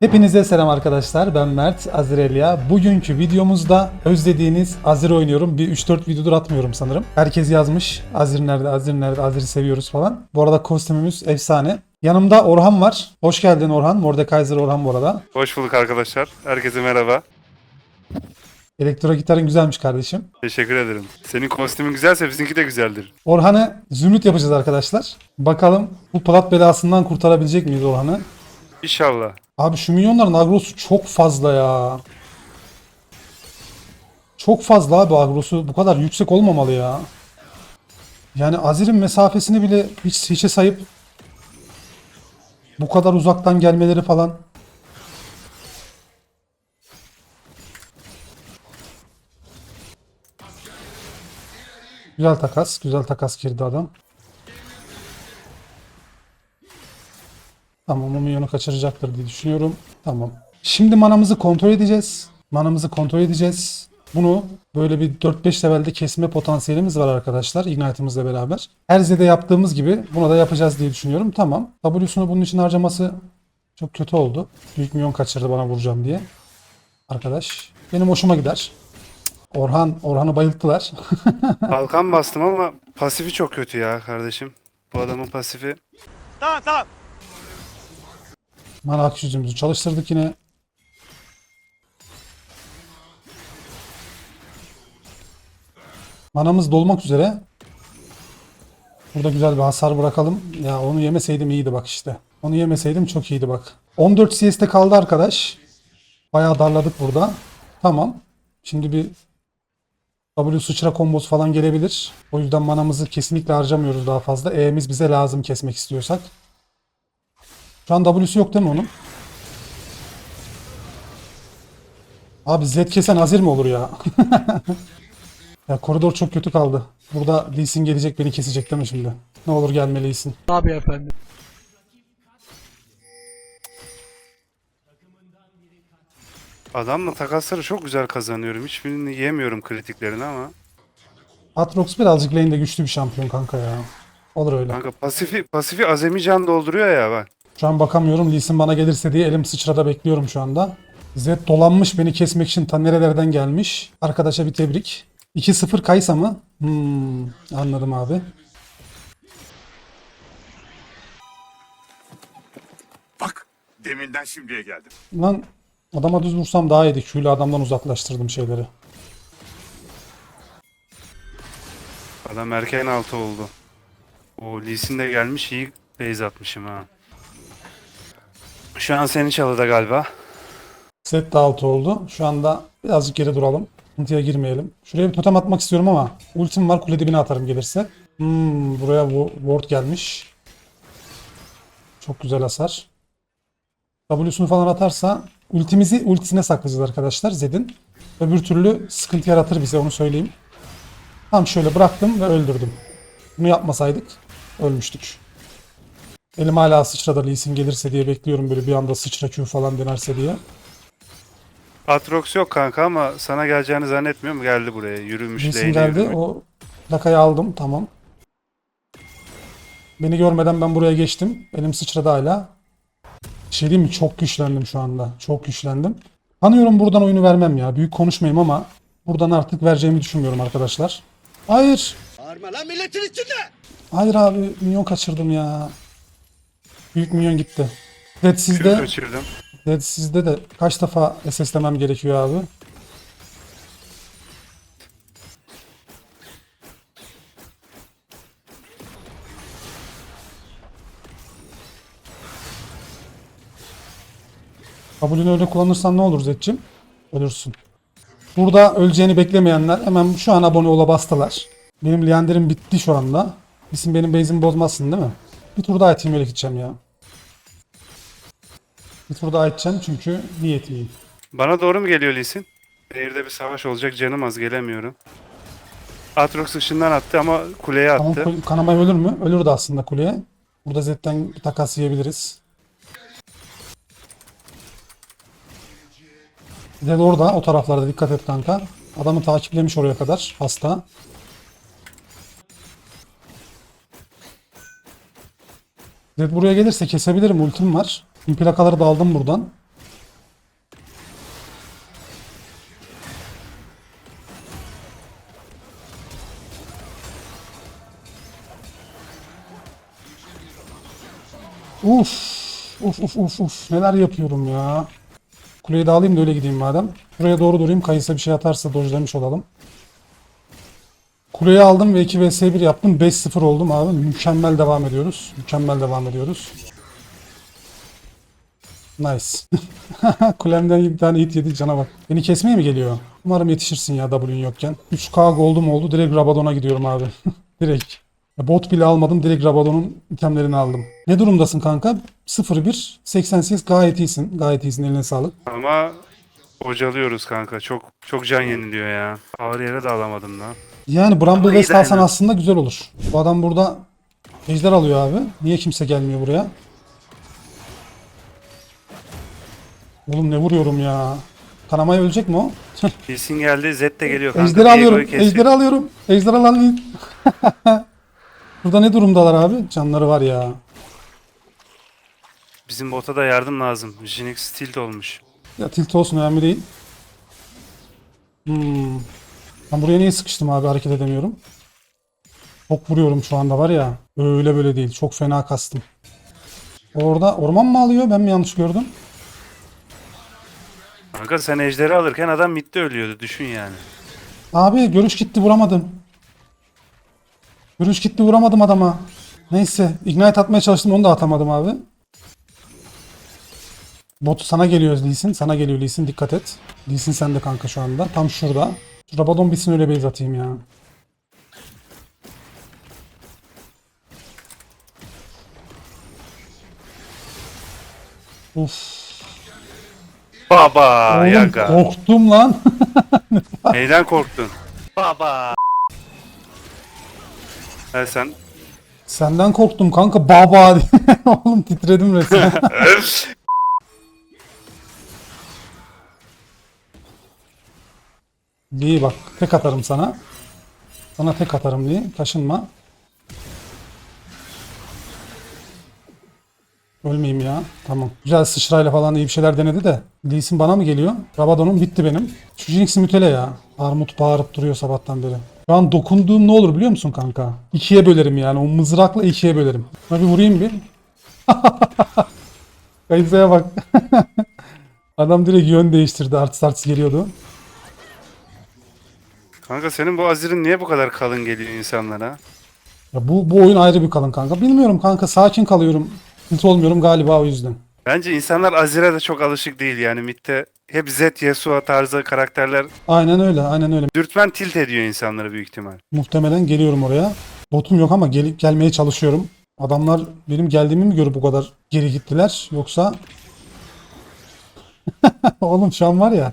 Hepinize selam arkadaşlar. Ben Mert Azirelya. Bugünkü videomuzda özlediğiniz Azir oynuyorum. Bir 3-4 videodur atmıyorum sanırım. Herkes yazmış. Azir nerede, Azir nerede, Azir'i seviyoruz falan. Bu arada kostümümüz efsane. Yanımda Orhan var. Hoş geldin Orhan. Mordekaiser Orhan bu arada. Hoş bulduk arkadaşlar. Herkese merhaba. Elektro gitarın güzelmiş kardeşim. Teşekkür ederim. Senin kostümün güzelse bizimki de güzeldir. Orhan'ı zümrüt yapacağız arkadaşlar. Bakalım bu plat belasından kurtarabilecek miyiz Orhan'ı? İnşallah. Abi şu minyonların agrosu çok fazla ya. Çok fazla abi agrosu. Bu kadar yüksek olmamalı ya. Yani Azir'in mesafesini bile hiç hiçe sayıp bu kadar uzaktan gelmeleri falan. Güzel takas. Güzel takas girdi adam. Tamam o minyonu kaçıracaktır diye düşünüyorum. Tamam. Şimdi manamızı kontrol edeceğiz. Manamızı kontrol edeceğiz. Bunu böyle bir 4-5 levelde kesme potansiyelimiz var arkadaşlar. Ignite'ımızla beraber. Her zede yaptığımız gibi buna da yapacağız diye düşünüyorum. Tamam. W'sunu bunun için harcaması çok kötü oldu. Büyük minyon kaçırdı bana vuracağım diye. Arkadaş. Benim hoşuma gider. Orhan, Orhan'ı bayılttılar. Kalkan bastım ama pasifi çok kötü ya kardeşim. Bu adamın pasifi. Mana akış yüzümüzü çalıştırdık yine. Manamız dolmak üzere. Burada güzel bir hasar bırakalım. Ya onu yemeseydim iyiydi bak işte. Onu yemeseydim çok iyiydi bak. 14 CS'de kaldı arkadaş. Bayağı darladık burada. Tamam. Şimdi bir W sıçra kombosu falan gelebilir. O yüzden manamızı kesinlikle harcamıyoruz daha fazla. E'miz bize lazım kesmek istiyorsak. Şu an W'su yok değil mi onun? Abi Z kesen Azir mi olur ya? ya koridor çok kötü kaldı. Burada Lee Sin gelecek beni kesecek değil mi şimdi? Ne olur gelme Lee Sin. Tabii efendim. Adamla takasları çok güzel kazanıyorum. Hiçbirini yiyemiyorum kritiklerini ama. Atrox birazcık lane'de güçlü bir şampiyon kanka ya. Olur öyle. Kanka pasifi, pasifi azami can dolduruyor ya bak. Şu an bakamıyorum. Lee Sin bana gelirse diye elim sıçrada bekliyorum şu anda. Z dolanmış beni kesmek için ta nerelerden gelmiş. Arkadaşa bir tebrik. 2-0 Kaysa mı? Hmm, anladım abi. Bak deminden şimdiye geldim. Lan adama düz vursam daha iyiydi. Q'yle adamdan uzaklaştırdım şeyleri. Adam erken altı oldu. O Lee Sin de gelmiş iyi base atmışım ha. Şu an senin çalıda galiba. Set de altı oldu. Şu anda birazcık geri duralım. Sıkıntıya girmeyelim. Şuraya bir totem atmak istiyorum ama ultim var kule dibine atarım gelirse. Hmm, buraya ward gelmiş. Çok güzel hasar. W'sunu falan atarsa ultimizi ultisine saklayacağız arkadaşlar Zed'in. Öbür türlü sıkıntı yaratır bize onu söyleyeyim. Tam şöyle bıraktım ve öldürdüm. Bunu yapmasaydık ölmüştük. Elim hala sıçrada Lee Sin gelirse diye bekliyorum böyle bir anda sıçra Q falan denerse diye. Atrox yok kanka ama sana geleceğini zannetmiyorum. Geldi buraya. Yürümüş lane'e geldi. yürümüş. O plakayı aldım. Tamam. Beni görmeden ben buraya geçtim. Elim sıçradı hala. Bir şey diyeyim mi? Çok güçlendim şu anda. Çok güçlendim. Tanıyorum buradan oyunu vermem ya. Büyük konuşmayayım ama buradan artık vereceğimi düşünmüyorum arkadaşlar. Hayır. Bağırma lan milletin içinde. Hayır abi. Minyon kaçırdım ya. Büyük minyon gitti. Dead Kür sizde. kaçırdım. Dead sizde de kaç defa SS'lemem gerekiyor abi? W'ünü öyle kullanırsan ne olur Zed'cim? Ölürsün. Burada öleceğini beklemeyenler hemen şu an abone ola bastılar. Benim Leander'im bitti şu anda. İsim benim base'imi bozmazsın değil mi? Bir tur daha eteyim öyle gideceğim ya. Bir tur daha edeceğim çünkü niyetliyim. Bana doğru mu geliyor Lee Sin? Nehirde bir savaş olacak canım az gelemiyorum. Atrox ışından attı ama kuleye attı. kul- kanamay ölür mü? Ölür de aslında kuleye. Burada Zed'den bir takas yiyebiliriz. Zed orada o taraflarda dikkat et kanka. Adamı takiplemiş oraya kadar hasta. Zed buraya gelirse kesebilirim ultim var. Şimdi plakaları da aldım buradan. Uf. Uf uf uf uf. Neler yapıyorum ya. Kuleyi de alayım da öyle gideyim madem. Şuraya doğru durayım. Kayısa bir şey atarsa dojlamış olalım. Kuleyi aldım ve 2 vs 1 yaptım. 5-0 oldum abi. Mükemmel devam ediyoruz. Mükemmel devam ediyoruz. Nice. Kulemden bir tane hit yedi cana bak. Beni kesmeye mi geliyor? Umarım yetişirsin ya W'un yokken. 3K gold'um oldu. Direkt Rabadon'a gidiyorum abi. Direkt. Bot bile almadım. Direkt Rabadon'un itemlerini aldım. Ne durumdasın kanka? 0-1. 88 gayet iyisin. Gayet iyisin. Eline sağlık. Ama bocalıyoruz kanka. Çok çok can yeniliyor ya. Ağır yere de alamadım lan. Yani Bramble West alsan aslında güzel olur. Bu adam burada ejder alıyor abi. Niye kimse gelmiyor buraya? Oğlum ne vuruyorum ya. Kanamaya ölecek mi o? Kesin geldi. Z de geliyor kanka. Ejder Diego'yu alıyorum. kesiyor. Ejder alıyorum. Ejder alan Burada ne durumdalar abi? Canları var ya. Bizim bota da yardım lazım. Jinx tilt olmuş. Ya tilt olsun önemli değil. Hmm. Ben buraya niye sıkıştım abi hareket edemiyorum. Çok vuruyorum şu anda var ya. Öyle böyle değil. Çok fena kastım. Orada orman mı alıyor? Ben mi yanlış gördüm? Kanka sen ejderi alırken adam midde ölüyordu. Düşün yani. Abi görüş gitti vuramadım. Görüş gitti vuramadım adama. Neyse ignite atmaya çalıştım onu da atamadım abi. Bot sana geliyor Lee. Sana geliyor Lee. Dikkat et. Lee Sin sende kanka şu anda. Tam şurada. Şu Rabadon bitsin öyle base atayım ya. Uf. Baba Oğlum yaga. korktum lan. Neyden korktun? Baba. Ha sen Senden korktum kanka baba diye. Oğlum titredim resmen. Lee bak tek atarım sana. Sana tek atarım Lee. Kaşınma. Ölmeyeyim ya. Tamam. Güzel sıçrayla falan iyi bir şeyler denedi de. Lee Sin bana mı geliyor? Rabadon'um bitti benim. Şu Jinx'i mütele ya. Armut bağırıp duruyor sabahtan beri. Şu an dokunduğum ne olur biliyor musun kanka? İkiye bölerim yani. O mızrakla ikiye bölerim. Şuna bir vurayım bir. Kayısaya bak. Adam direkt yön değiştirdi. Artist artist geliyordu. Kanka senin bu Azir'in niye bu kadar kalın geliyor insanlara? Ya bu, bu oyun ayrı bir kalın kanka. Bilmiyorum kanka sakin kalıyorum. Hiç olmuyorum galiba o yüzden. Bence insanlar Azir'e de çok alışık değil yani midde hep Zed, Yasuo tarzı karakterler Aynen öyle aynen öyle. dürtmen tilt ediyor insanları büyük ihtimal. Muhtemelen geliyorum oraya. Botum yok ama gelip gelmeye çalışıyorum. Adamlar benim geldiğimi mi görüp bu kadar geri gittiler yoksa Oğlum şu an var ya.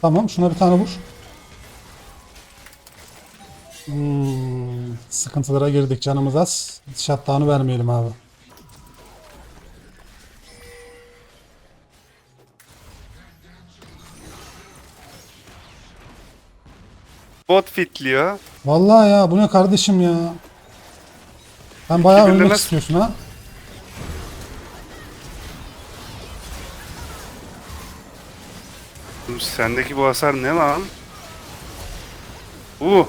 Tamam şuna bir tane vur. Hmm, sıkıntılara girdik canımız az. Shutdown'u vermeyelim abi. Bot fitliyor. Vallahi ya bu ne kardeşim ya. Ben bayağı ölmek nasıl- istiyorsun ha. Sendeki bu hasar ne lan? Uh.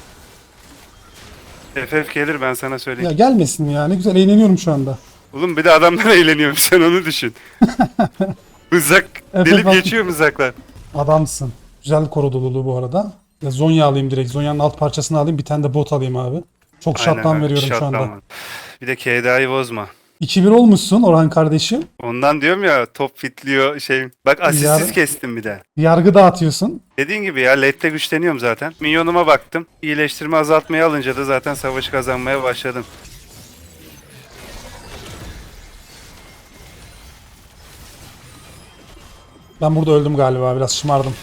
FF gelir ben sana söyleyeyim. Ya gelmesin ya ne güzel eğleniyorum şu anda. Oğlum bir de adamlar eğleniyor sen onu düşün. Mızrak delip geçiyor mızraklar. Adamsın. Güzel korudu Lulu bu arada. Ya Zonya alayım direkt. Zonya'nın alt parçasını alayım. Bir tane de bot alayım abi. Çok Aynen öyle, veriyorum şu anda. var. Bir de KDA'yı bozma. 2-1 olmuşsun Orhan kardeşim. Ondan diyorum ya top fitliyor şey. Bak asistsiz Yar- kestim bir de. Yargı dağıtıyorsun. Dediğin gibi ya late'te güçleniyorum zaten. Minyonuma baktım. İyileştirme azaltmayı alınca da zaten savaşı kazanmaya başladım. Ben burada öldüm galiba. Biraz şımardım.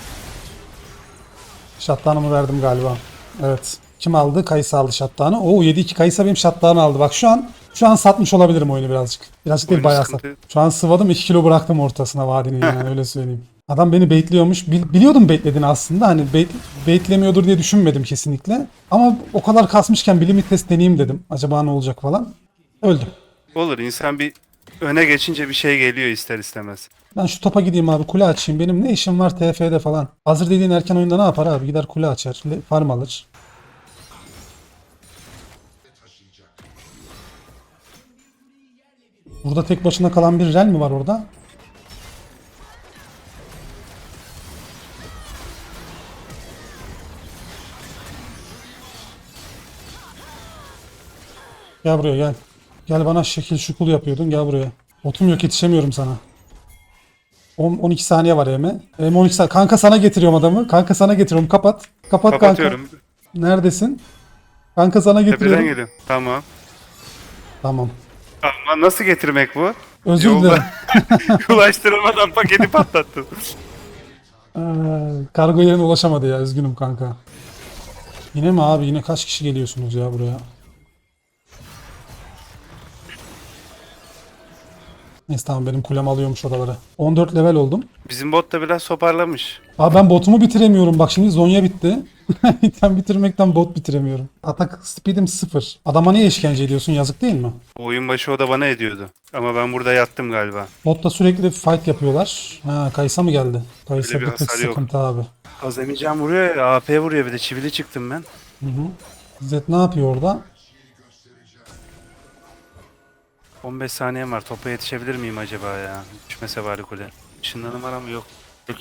Shutdown'ımı verdim galiba. Evet. Kim aldı? Kayısı aldı shutdown'ı. Oo 7-2 Kayısı benim shutdown'ı aldı. Bak şu an şu an satmış olabilirim oyunu birazcık. Birazcık değil Oyunu bayağı sıkıntı. sat. Şu an sıvadım 2 kilo bıraktım ortasına vadinin yani öyle söyleyeyim. Adam beni baitliyormuş. Bil- biliyordum baitlediğini aslında. Hani bait, baitlemiyordur diye düşünmedim kesinlikle. Ama o kadar kasmışken bir limit test deneyeyim dedim. Acaba ne olacak falan. Öldüm. Olur insan bir öne geçince bir şey geliyor ister istemez. Ben şu topa gideyim abi kule açayım. Benim ne işim var TF'de falan. Hazır dediğin erken oyunda ne yapar abi? Gider kule açar. le- Farm alır. Burada tek başına kalan bir Rel mi var orada? Gel buraya gel. Gel bana şekil şukul yapıyordun gel buraya. Botum yok yetişemiyorum sana. 10, 12 saniye var Eme. Eme 12 saniye. Kanka sana getiriyorum adamı. Kanka sana getiriyorum. Kapat. Kapat Kapatıyorum. kanka. Neredesin? Kanka sana getiriyorum. Tepeden geliyorum. Tamam. Tamam. Ama nasıl getirmek bu? Özür dilerim. Ulaştıramadan paketi patlattım. Ee, kargo yerine ulaşamadı ya. Üzgünüm kanka. Yine mi abi? Yine kaç kişi geliyorsunuz ya buraya? Neyse tamam benim kulem alıyormuş oraları. 14 level oldum. Bizim bot da biraz toparlamış. Abi ben botumu bitiremiyorum. Bak şimdi Zonya bitti. İtem bitirmekten bot bitiremiyorum. Atak speed'im sıfır. Adama niye işkence ediyorsun? Yazık değil mi? Oyun başı o da bana ediyordu. Ama ben burada yattım galiba. Botta sürekli fight yapıyorlar. Ha Kaysa mı geldi? Kaysa Öyle bir bir tık hasar yok. sıkıntı abi. Azemeyeceğim vuruyor ya. AP vuruyor bir de çivili çıktım ben. Zed ne yapıyor orada? 15 saniyem var. Topa yetişebilir miyim acaba ya? Düşmese bari kule. Işınlanım var ama yok.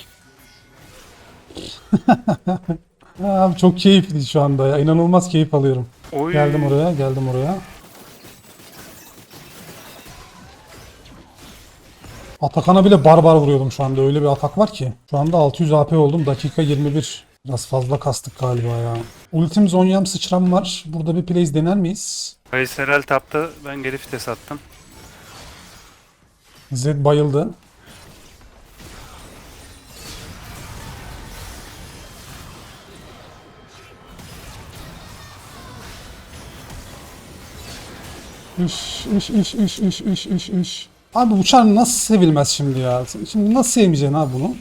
Abi çok keyifli şu anda ya. İnanılmaz keyif alıyorum. Oy. Geldim oraya, geldim oraya. Atakan'a bile barbar vuruyordum şu anda. Öyle bir atak var ki. Şu anda 600 AP oldum. Dakika 21. Biraz fazla kastık galiba ya. Ultim Zonya'm sıçram var. Burada bir plays dener miyiz? Kayserel tapta ben geri vites attım. Zed bayıldı. Üş, üş, üş, üş, üş, üş, üş, üş. Abi uçar nasıl sevilmez şimdi ya? Şimdi nasıl sevmeyeceksin abi bunu?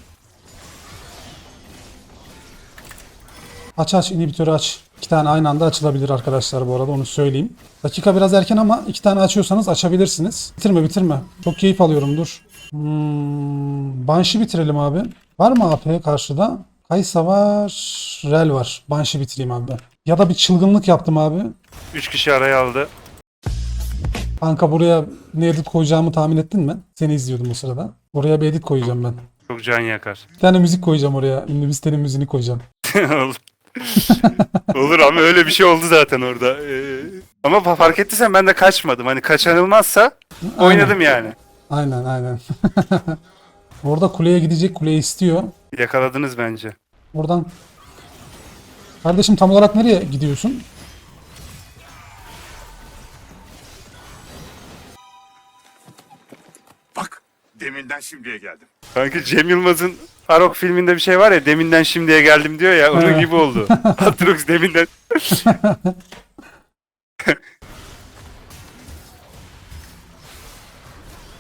Aç aç inhibitörü aç. İki tane aynı anda açılabilir arkadaşlar bu arada onu söyleyeyim. Dakika biraz erken ama iki tane açıyorsanız açabilirsiniz. Bitirme bitirme. Çok keyif alıyorum dur. Hmm, Banshee bitirelim abi. Var mı AP karşıda? Kaysa var. Rel var. Banshee bitireyim abi. Ya da bir çılgınlık yaptım abi. 3 kişi araya aldı. Kanka buraya ne edit koyacağımı tahmin ettin mi? Seni izliyordum o sırada. Oraya bir edit koyacağım ben. Çok can yakar. Bir tane müzik koyacağım oraya. Ünlü listenin müziğini koyacağım. Olur. Olur ama öyle bir şey oldu zaten orada. Ee, ama fa- fark ettiysen ben de kaçmadım. Hani kaçınılmazsa oynadım yani. Aynen aynen. Orada kuleye gidecek kuleyi istiyor. Yakaladınız bence. Oradan Kardeşim tam olarak nereye gidiyorsun? Deminden şimdiye geldim. Kanka Cem Yılmaz'ın Farok filminde bir şey var ya deminden şimdiye geldim diyor ya onun gibi oldu. Atrox deminden. Bir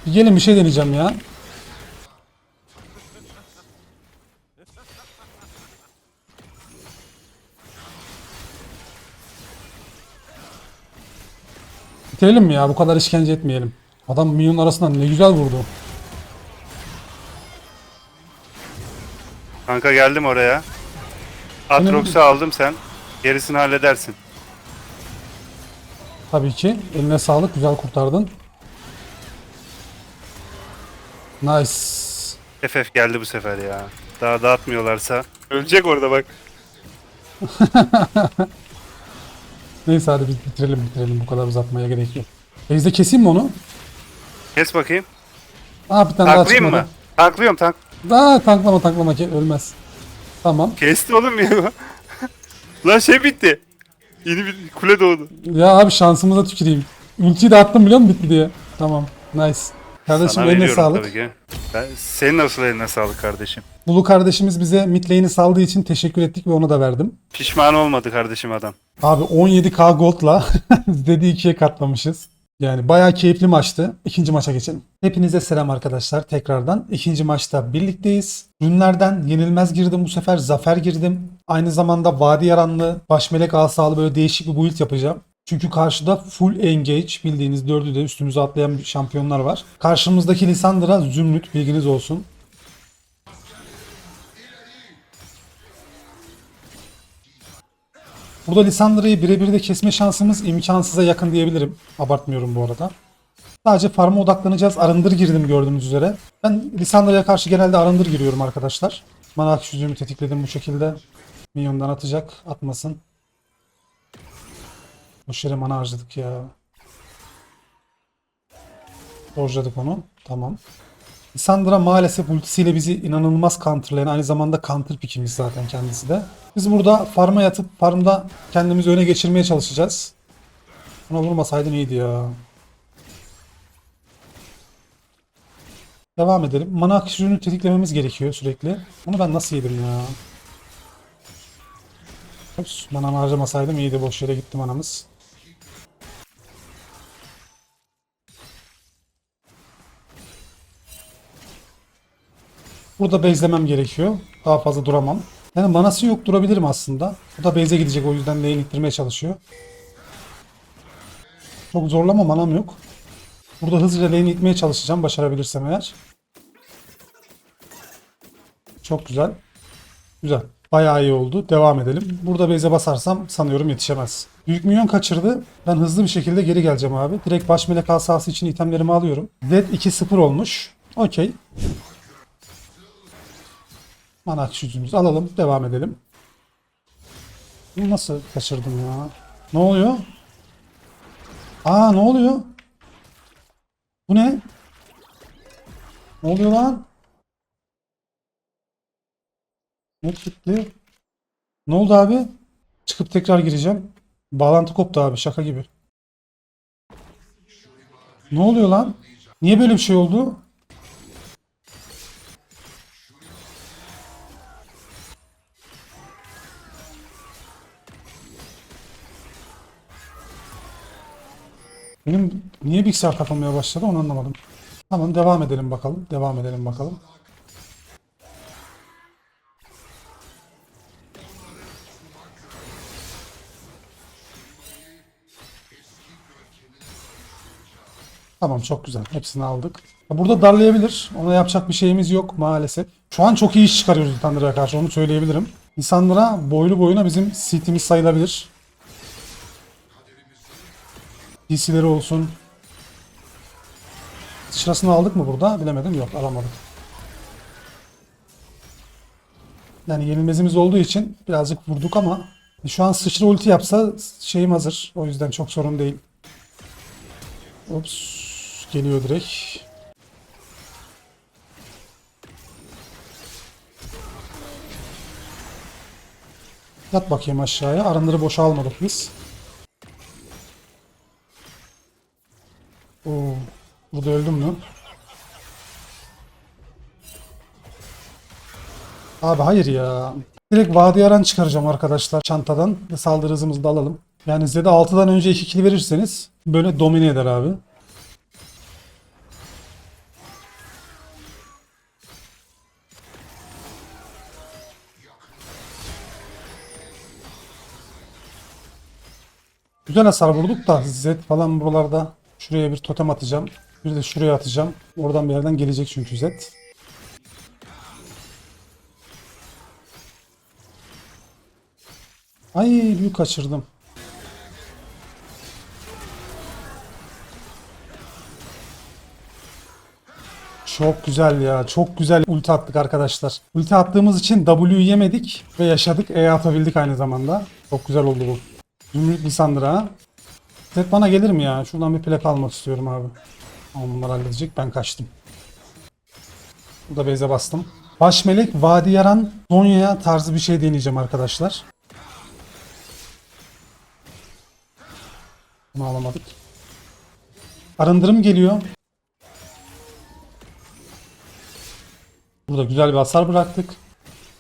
gelin bir şey deneyeceğim ya. Bitirelim mi ya? Bu kadar işkence etmeyelim. Adam milyon arasından ne güzel vurdu. Kanka geldim oraya. Atrox'u aldım sen. Gerisini halledersin. Tabii ki. Eline sağlık. Güzel kurtardın. Nice. FF geldi bu sefer ya. Daha dağıtmıyorlarsa. Ölecek orada bak. Neyse hadi biz bitirelim bitirelim. Bu kadar uzatmaya gerek yok. Base'de keseyim mi onu? Kes bakayım. Aa bir tane daha çıkmadı. mı? Tanklıyorum tank. Daha tanklama tanklama ki ölmez. Tamam. Kesti oğlum ya. Lan şey bitti. Yeni bir kule doğdu. Ya abi şansımıza tüküreyim. Ultiyi de attım biliyor musun bitti diye. Tamam. Nice. Kardeşim Sana eline veriyorum sağlık. tabii ki. Ben, senin nasıl eline sağlık kardeşim. Bulu kardeşimiz bize mid lane'i saldığı için teşekkür ettik ve onu da verdim. Pişman olmadı kardeşim adam. Abi 17k gold'la dediği ikiye katlamışız. Yani bayağı keyifli maçtı. İkinci maça geçelim. Hepinize selam arkadaşlar tekrardan. İkinci maçta birlikteyiz. Ürünlerden yenilmez girdim bu sefer zafer girdim. Aynı zamanda vadi yaranlı, baş melek asalı böyle değişik bir build yapacağım. Çünkü karşıda full engage bildiğiniz dördü de üstümüze atlayan şampiyonlar var. Karşımızdaki Lissandra Zümrüt bilginiz olsun. Burada Lissandra'yı birebir de kesme şansımız imkansıza yakın diyebilirim. Abartmıyorum bu arada. Sadece farm'a odaklanacağız. Arındır girdim gördüğünüz üzere. Ben Lissandra'ya karşı genelde arındır giriyorum arkadaşlar. Mana akış tetikledim bu şekilde. Minyondan atacak. Atmasın. Boş yere mana harcadık ya. Borcadık onu. Tamam. Lissandra maalesef ultisiyle bizi inanılmaz counterlayan aynı zamanda counter pickimiz zaten kendisi de. Biz burada farma yatıp farmda kendimizi öne geçirmeye çalışacağız. Buna vurmasaydım iyiydi ya. Devam edelim. Mana akış ürünü tetiklememiz gerekiyor sürekli. Onu ben nasıl yedim ya? Ups, manamı harcamasaydım iyiydi. Boş yere gitti manamız. Burada base'lemem gerekiyor. Daha fazla duramam. Yani manası yok durabilirim aslında. Bu da base'e gidecek o yüzden lane ittirmeye çalışıyor. Çok zorlama manam yok. Burada hızlıca lane itmeye çalışacağım başarabilirsem eğer. Çok güzel. Güzel. Bayağı iyi oldu. Devam edelim. Burada base'e basarsam sanıyorum yetişemez. Büyük minyon kaçırdı. Ben hızlı bir şekilde geri geleceğim abi. Direkt baş melek asası için itemlerimi alıyorum. Z 2-0 olmuş. Okey. Mana akış yüzümüzü alalım. Devam edelim. Nasıl kaçırdım ya? Ne oluyor? Aa ne oluyor? Bu ne? Ne oluyor lan? Ne çıktı? Ne oldu abi? Çıkıp tekrar gireceğim. Bağlantı koptu abi şaka gibi. Ne oluyor lan? Niye böyle bir şey oldu? Benim niye bilgisayar takılmaya başladı onu anlamadım. Tamam devam edelim bakalım. Devam edelim bakalım. Tamam çok güzel. Hepsini aldık. Burada darlayabilir. Ona yapacak bir şeyimiz yok maalesef. Şu an çok iyi iş çıkarıyoruz Lissandra'ya karşı onu söyleyebilirim. Lisandra boylu boyuna bizim CT'miz sayılabilir. DC'leri olsun. Sırasını aldık mı burada? Bilemedim. Yok alamadık. Yani yenilmezimiz olduğu için birazcık vurduk ama şu an sıçra ulti yapsa şeyim hazır. O yüzden çok sorun değil. Ops. Geliyor direkt. Yat bakayım aşağıya. Arınları boşa almadık biz. Oo, burada öldüm mü? Abi hayır ya. Direkt vadi aran çıkaracağım arkadaşlar çantadan. Saldırı hızımızı da alalım. Yani size de 6'dan önce 2 kill verirseniz böyle domine eder abi. Güzel hasar vurduk da Z falan buralarda şuraya bir totem atacağım. Bir de şuraya atacağım. Oradan bir yerden gelecek çünkü Z. Ay büyük kaçırdım. Çok güzel ya. Çok güzel ulti attık arkadaşlar. Ulti attığımız için W yemedik ve yaşadık. E atabildik aynı zamanda. Çok güzel oldu bu. Zümrüt Lisandra. Zed bana gelir mi ya? Şuradan bir plak almak istiyorum abi. Ama halledecek. Ben kaçtım. Burada beze bastım. Baş melek Vadi Yaran Zonya tarzı bir şey deneyeceğim arkadaşlar. Bunu alamadık. Arındırım geliyor. Burada güzel bir hasar bıraktık.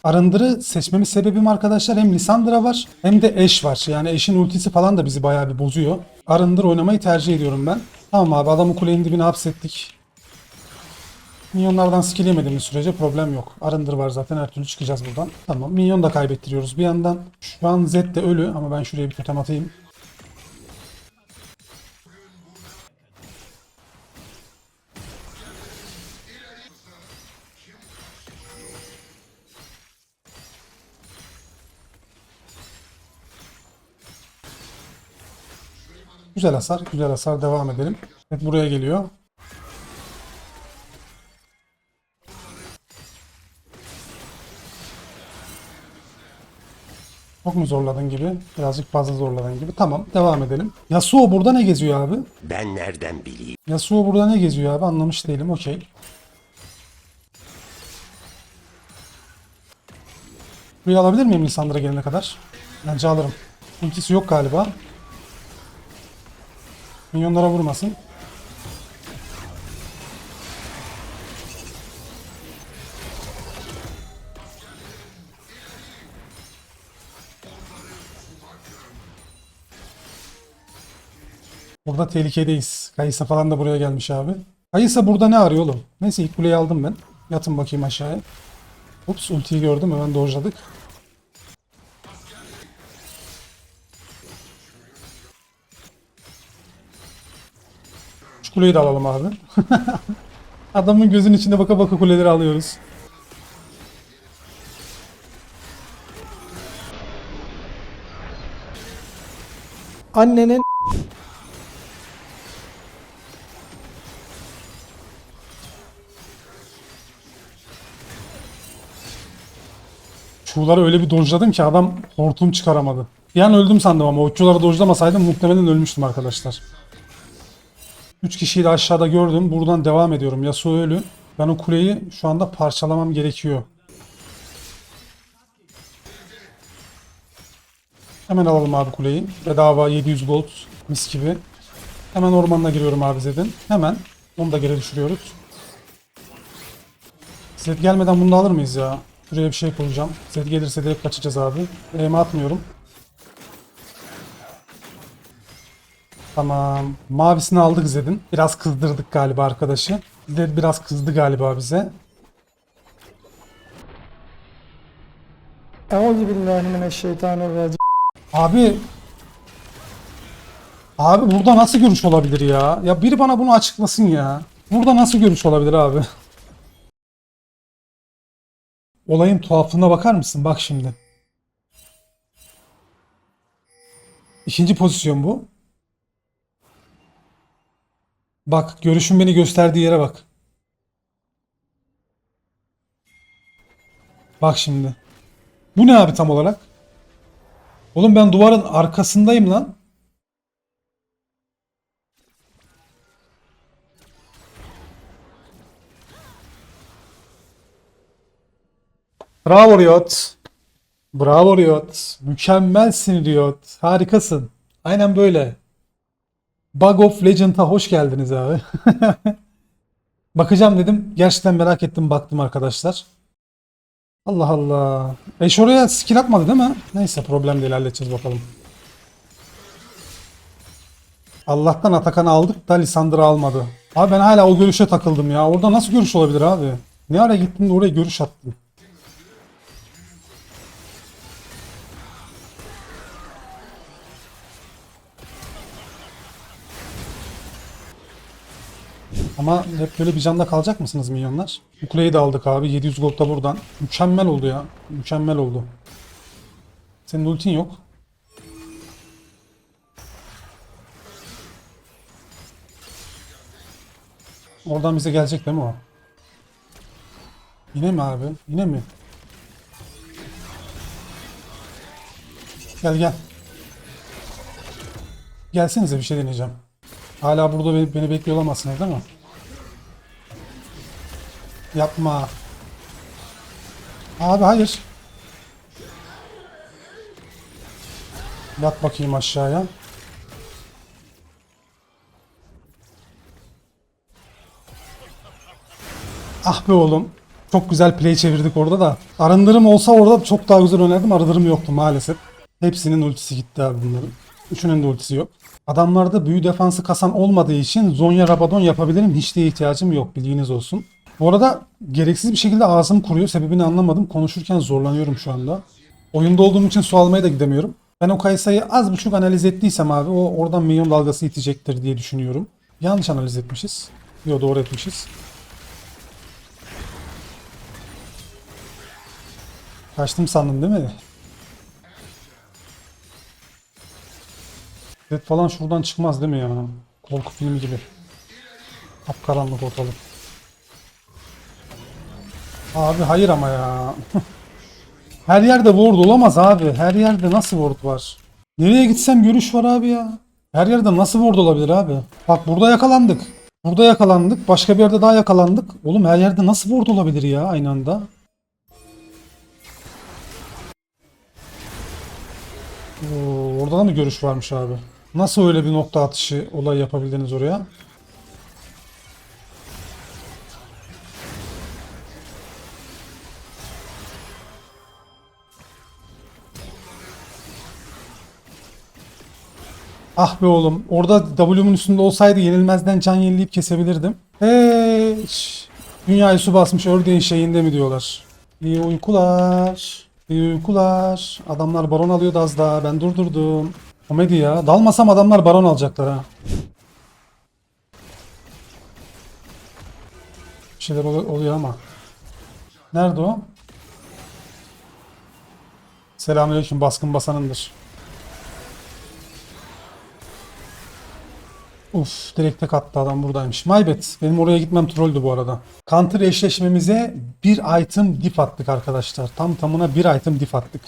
Arındırı seçmemin sebebim arkadaşlar hem Lisandra var hem de Eş var. Yani Eş'in ultisi falan da bizi bayağı bir bozuyor. Arındır oynamayı tercih ediyorum ben. Tamam abi adamı kulenin dibine hapsettik. Minyonlardan skill yemediğimiz sürece problem yok. Arındır var zaten her türlü çıkacağız buradan. Tamam minyon da kaybettiriyoruz bir yandan. Şu an Z de ölü ama ben şuraya bir totem atayım. Güzel hasar, güzel hasar devam edelim. Evet buraya geliyor. Çok mu zorladın gibi? Birazcık fazla zorladın gibi. Tamam devam edelim. Yasuo burada ne geziyor abi? Ben nereden bileyim? Yasuo burada ne geziyor abi? Anlamış değilim. Okey. Burayı alabilir miyim Lisandra gelene kadar? Bence alırım. Ultisi yok galiba. Minyonlara vurmasın. Burada tehlikedeyiz. Kayısa falan da buraya gelmiş abi. Kayısa burada ne arıyor oğlum? Neyse ilk kuleyi aldım ben. Yatın bakayım aşağıya. Ups ultiyi gördüm hemen dojladık. Kuleyi de alalım abi. Adamın gözünün içinde baka baka kuleleri alıyoruz. Annenin Çuğları öyle bir dojladım ki adam hortum çıkaramadı. Bir an öldüm sandım ama o çuğları dojlamasaydım muhtemelen ölmüştüm arkadaşlar. 3 kişiyi de aşağıda gördüm. Buradan devam ediyorum. Yasuo ölü. Ben o kuleyi şu anda parçalamam gerekiyor. Hemen alalım abi kuleyi. Bedava 700 gold. Mis gibi. Hemen ormanına giriyorum abi Zed'in. Hemen. Onu da geri düşürüyoruz. Zed gelmeden bunu da alır mıyız ya? Şuraya bir şey koyacağım. Zed gelirse direkt kaçacağız abi. Eğme atmıyorum. Tamam. Mavisini aldık Zed'in. Biraz kızdırdık galiba arkadaşı. Zed biraz kızdı galiba bize. Euzubillahimineşşeytanirracim. Abi Abi burada nasıl görüş olabilir ya? Ya biri bana bunu açıklasın ya. Burada nasıl görüş olabilir abi? Olayın tuhaflığına bakar mısın? Bak şimdi. İkinci pozisyon bu. Bak görüşün beni gösterdiği yere bak. Bak şimdi. Bu ne abi tam olarak? Oğlum ben duvarın arkasındayım lan. Bravo Riot. Bravo Riot. Mükemmelsin Riot. Harikasın. Aynen böyle. Bug of Legend'a hoş geldiniz abi. Bakacağım dedim. Gerçekten merak ettim baktım arkadaşlar. Allah Allah. Eş oraya skill atmadı değil mi? Neyse problem değil halledeceğiz bakalım. Allah'tan Atakan'ı aldık da Lisandra almadı. Abi ben hala o görüşe takıldım ya. Orada nasıl görüş olabilir abi? Ne ara gittin de oraya görüş attın? Ama hep böyle bir canda kalacak mısınız milyonlar? Bu kuleyi de aldık abi. 700 gold da buradan. Mükemmel oldu ya. Mükemmel oldu. Senin ultin yok. Oradan bize gelecek değil mi o? Yine mi abi? Yine mi? Gel gel. Gelsenize bir şey deneyeceğim. Hala burada beni, beni bekliyor olamazsınız değil mi? Yapma. Abi hayır. Yat bakayım aşağıya. Ah be oğlum. Çok güzel play çevirdik orada da. Arındırım olsa orada çok daha güzel oynardım. Arındırım yoktu maalesef. Hepsinin ultisi gitti abi bunların. Üçünün de ultisi yok. Adamlarda büyü defansı kasan olmadığı için Zonya Rabadon yapabilirim. Hiç de ihtiyacım yok bilginiz olsun. Bu arada gereksiz bir şekilde ağzım kuruyor. Sebebini anlamadım. Konuşurken zorlanıyorum şu anda. Oyunda olduğum için su almaya da gidemiyorum. Ben o Kaysa'yı az buçuk analiz ettiysem abi o oradan milyon dalgası itecektir diye düşünüyorum. Yanlış analiz etmişiz. Yo doğru etmişiz. Kaçtım sandın değil mi? Red falan şuradan çıkmaz değil mi ya? Korku filmi gibi. Kapkaranlık ortalık. Abi hayır ama ya. Her yerde ward olamaz abi. Her yerde nasıl ward var? Nereye gitsem görüş var abi ya. Her yerde nasıl ward olabilir abi? Bak burada yakalandık. Burada yakalandık. Başka bir yerde daha yakalandık. Oğlum her yerde nasıl ward olabilir ya aynı anda? Oo, orada da mı görüş varmış abi? Nasıl öyle bir nokta atışı olay yapabildiniz oraya? Ah be oğlum. Orada W'mun üstünde olsaydı yenilmezden can yenileyip kesebilirdim. Hiç. Dünyayı su basmış ördeğin şeyinde mi diyorlar. İyi uykular. İyi uykular. Adamlar baron alıyordu az daha. Ben durdurdum. Komedi ya. Dalmasam adamlar baron alacaklar ha. Bir şeyler ol- oluyor ama. Nerede o? Selamünaleyküm baskın basanındır. Uf direkt tek attı adam buradaymış. Maybet. Benim oraya gitmem trolldü bu arada. Counter eşleşmemize bir item dip attık arkadaşlar. Tam tamına bir item dip attık.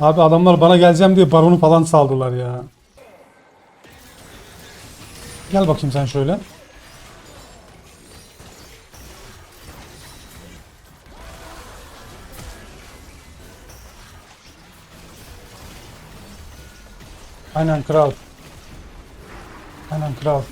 Abi adamlar bana geleceğim diye baronu falan saldılar ya. Gel bakayım sen şöyle. Aynen kral. Aynen kral.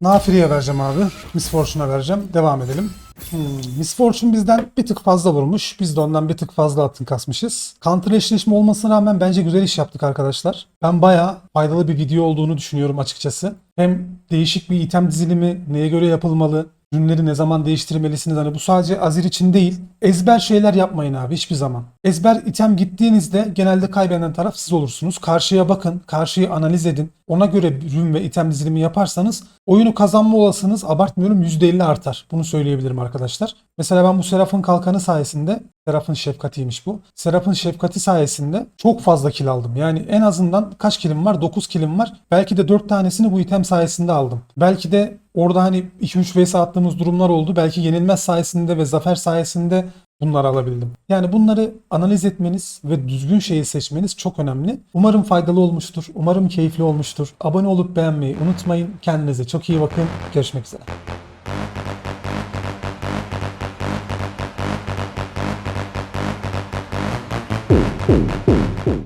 Nafiri'ye vereceğim abi. Miss Fortune'a vereceğim. Devam edelim. Hmm, Miss Fortune bizden bir tık fazla vurmuş. Biz de ondan bir tık fazla atın kasmışız. Counter eşleşme olmasına rağmen bence güzel iş yaptık arkadaşlar. Ben bayağı faydalı bir video olduğunu düşünüyorum açıkçası. Hem değişik bir item dizilimi neye göre yapılmalı, ürünleri ne zaman değiştirmelisiniz? Hani bu sadece Azir için değil. Ezber şeyler yapmayın abi hiçbir zaman. Ezber item gittiğinizde genelde kaybeden taraf siz olursunuz. Karşıya bakın, karşıyı analiz edin. Ona göre ürün ve item dizilimi yaparsanız oyunu kazanma olasılığınız abartmıyorum %50 artar. Bunu söyleyebilirim arkadaşlar. Mesela ben bu Seraf'ın kalkanı sayesinde Seraf'ın şefkatiymiş bu. Seraf'ın şefkati sayesinde çok fazla kill aldım. Yani en azından kaç kilim var? 9 kilim var. Belki de 4 tanesini bu item sayesinde aldım. Belki de orada hani 2-3 vs attığımız durumlar oldu. Belki yenilmez sayesinde ve zafer sayesinde bunları alabildim. Yani bunları analiz etmeniz ve düzgün şeyi seçmeniz çok önemli. Umarım faydalı olmuştur. Umarım keyifli olmuştur. Abone olup beğenmeyi unutmayın. Kendinize çok iyi bakın. Görüşmek üzere.